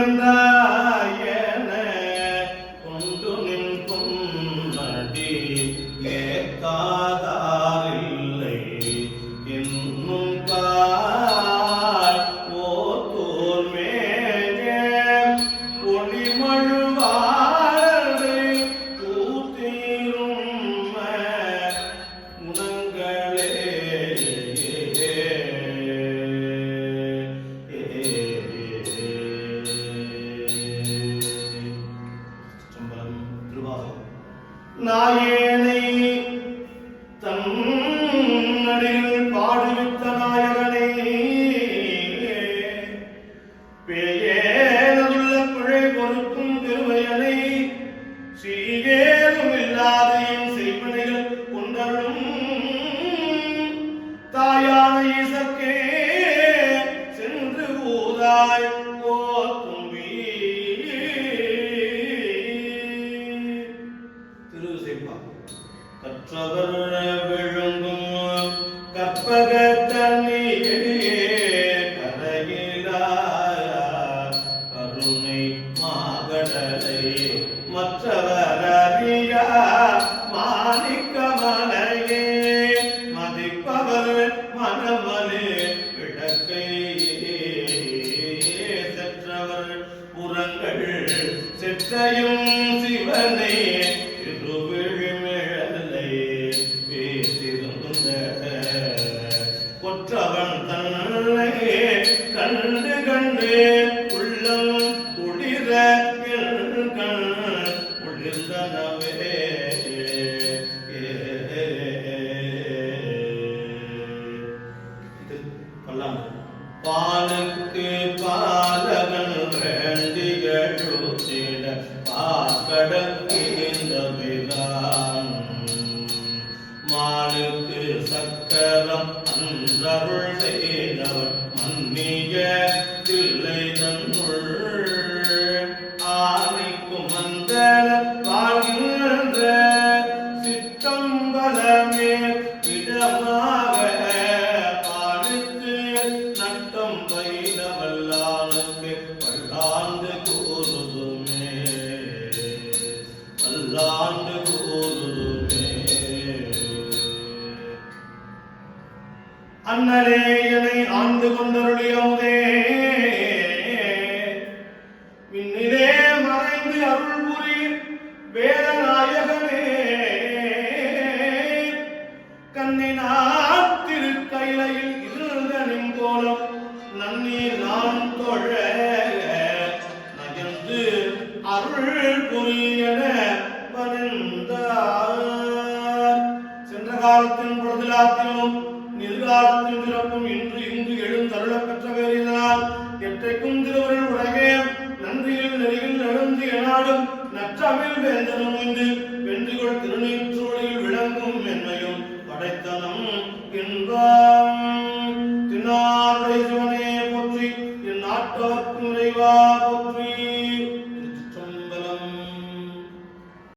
கூத்தேர்ந்தாயன கொண்டு நின் பொன்னடி ஏத்தாதாரில்லை என்னும் காய் ஓத்தோர் மேலே ஒளிமழுவாரே கூத்தீரும் குணங்களே நாயேனை தன்னடியில் பாடுவித்த நாயகனே பேயே. கற்றவர் விழுங்கும் கற்பக தண்ணியே கரையிலா கருணை மாகடலை மற்றவர் அறியா. மாணிக்க மலையே மதிப்பவர் மனமலே. விளக்கை செற்றவர் புறங்கள் செற்றையும் கவன் தன்னை கண்டு கண்டு. kẻ tự lấy அண்ணலே என்னை ஆண்டு கொண்டருளியோதே. விண்ணிலே மறைந்து அருள் புரி வேதநாயகனே. கண்ணினார் திருக்கைலையில் இருந்த நிம்போலம் நன்னீர் நான் தொழ நகர்ந்து அருள் புரியன பணிந்தார் சென்ற காலத்தின் பொழுதிலாத்திலும் நிர்காலத்தின் சிறப்பும் இன்று இங்கு எழுந்தருளப் பெற்ற வேறினால் எற்றைக்கும் திருவருள் உலகே நன்றியில் நெறியில் எழுந்து எனாலும் நற்றமிழ் வேந்தனும் இன்று வென்றிகொள் திருநீற்றோழில் விளங்கும் மென்மையும் படைத்தனம் என்பாம் தின்னாருடைய